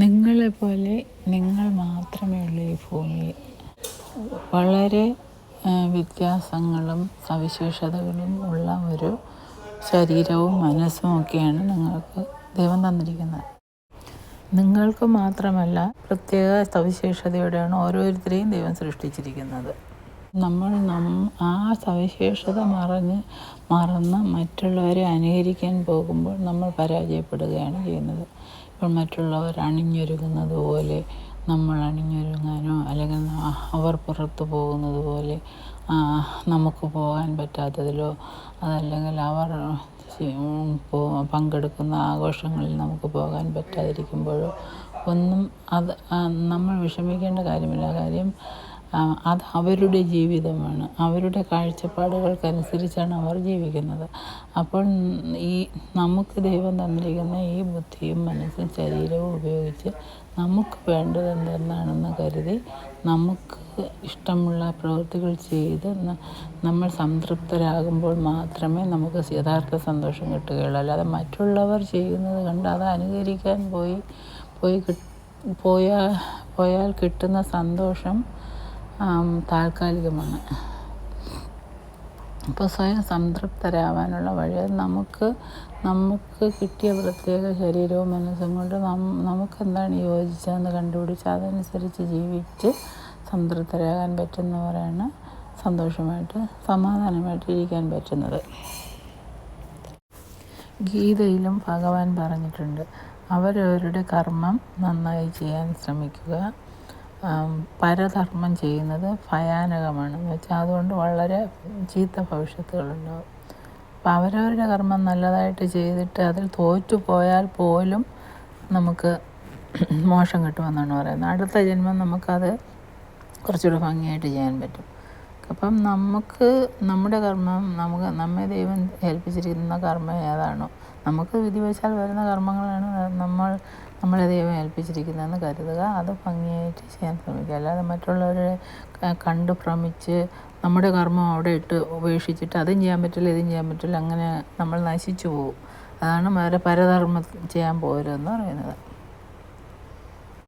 നിങ്ങളെപ്പോലെ നിങ്ങൾ മാത്രമേ ഉള്ളൂ ഈ ഭൂമിയിൽ. വളരെ വ്യത്യാസങ്ങളും സവിശേഷതകളും ഉള്ള ഒരു ശരീരവും മനസ്സും ഒക്കെയാണ് നിങ്ങൾക്ക് ദൈവം തന്നിരിക്കുന്നത്. നിങ്ങൾക്ക് മാത്രമല്ല പ്രത്യേക സവിശേഷതയോടെയാണ് ഓരോരുത്തരെയും ദൈവം സൃഷ്ടിച്ചിരിക്കുന്നത്. നമ്മൾ ആ സവിശേഷത മറഞ്ഞ് മറന്ന് മറ്റുള്ളവരെ അനുകരിക്കാൻ പോകുമ്പോൾ നമ്മൾ പരാജയപ്പെടുകയാണ് ചെയ്യുന്നത്. ഇപ്പോൾ മറ്റുള്ളവർ അണിഞ്ഞൊരുങ്ങുന്നത് പോലെ നമ്മൾ അണിഞ്ഞൊരുങ്ങാനോ അല്ലെങ്കിൽ അവർ പുറത്ത് പോകുന്നത് പോലെ നമുക്ക് പോകാൻ പറ്റാത്തതിലോ അതല്ലെങ്കിൽ അവർ പങ്കെടുക്കുന്ന ആഘോഷങ്ങളിൽ നമുക്ക് പോകാൻ പറ്റാതിരിക്കുമ്പോഴോ ഒന്നും അത് നമ്മൾ വിഷമിക്കേണ്ട കാര്യമില്ല. കാര്യം അത് അവരുടെ ജീവിതമാണ്. അവരുടെ കാഴ്ചപ്പാടുകൾക്കനുസരിച്ചാണ് അവർ ജീവിക്കുന്നത്. അപ്പോൾ ഈ നമുക്ക് ദൈവം തന്നിരിക്കുന്ന ഈ ബുദ്ധിയും മനസ്സും ശരീരവും ഉപയോഗിച്ച് നമുക്ക് വേണ്ടത് എന്തെന്നാണെന്ന് കരുതി നമുക്ക് ഇഷ്ടമുള്ള പ്രവൃത്തികൾ ചെയ്ത് നമ്മൾ സംതൃപ്തരാകുമ്പോൾ മാത്രമേ നമുക്ക് യഥാർത്ഥ സന്തോഷം കിട്ടുകയുള്ളൂ. അല്ലാതെ മറ്റുള്ളവർ ചെയ്യുന്നത് കണ്ട് അത് അനുകരിക്കാൻ പോയി പോയി പോയാൽ പോയാൽ കിട്ടുന്ന സന്തോഷം താൽക്കാലികമാണ്. അപ്പോൾ സ്വയം സംതൃപ്തരാവാനുള്ള വഴി നമുക്ക് നമുക്ക് കിട്ടിയ പ്രത്യേക ശരീരവും മനസ്സും കൊണ്ട് നം എന്താണ് യോജിച്ചതെന്ന് കണ്ടുപിടിച്ച് അതനുസരിച്ച് ജീവിച്ച് സംതൃപ്തരാകാൻ പറ്റുന്നവരാണ് സന്തോഷമായിട്ട് സമാധാനമായിട്ട് ഇരിക്കാൻ പറ്റുന്നത്. ഗീതയിലും ഭഗവാൻ പറഞ്ഞിട്ടുണ്ട് അവരവരുടെ കർമ്മം നന്നായി ചെയ്യാൻ ശ്രമിക്കുക. പരധർമ്മം ചെയ്യുന്നത് ഭയാനകമാണ്. എന്ന് വെച്ചാൽ അതുകൊണ്ട് വളരെ ചീത്ത ഭവിഷ്യത്തുകളുണ്ടാകും അപ്പം അവരവരുടെ കർമ്മം നല്ലതായിട്ട് ചെയ്തിട്ട് അതിൽ തോറ്റു പോയാൽ പോലും നമുക്ക് മോശം കിട്ടുമെന്നാണ് പറയുന്നത്. അടുത്ത ജന്മം നമുക്കത് കുറച്ചുകൂടെ ഭംഗിയായിട്ട് ചെയ്യാൻ പറ്റും. അപ്പം നമുക്ക് നമ്മുടെ കർമ്മം നമുക്ക് നമ്മെ ദൈവം ഏൽപ്പിച്ചിരിക്കുന്ന കർമ്മം ഏതാണോ നമുക്ക് വിധിവശാൽ വരുന്ന കർമ്മങ്ങളാണ് നമ്മൾ നമ്മളെ ദൈവം ഏൽപ്പിച്ചിരിക്കുന്നതെന്ന് കരുതുക. അത് ഭംഗിയായിട്ട് ചെയ്യാൻ ശ്രമിക്കുക. അല്ലാതെ മറ്റുള്ളവരെ കണ്ട് ഭ്രമിച്ച് നമ്മുടെ കർമ്മം അവിടെ ഇട്ട് ഉപേക്ഷിച്ചിട്ട് അതും ചെയ്യാൻ പറ്റില്ല ഇതും ചെയ്യാൻ പറ്റില്ല അങ്ങനെ നമ്മൾ നശിച്ചു പോകും. അതാണ് വേറെ പരധർമ്മം ചെയ്യാൻ പോരുതെന്ന് പറയുന്നത്.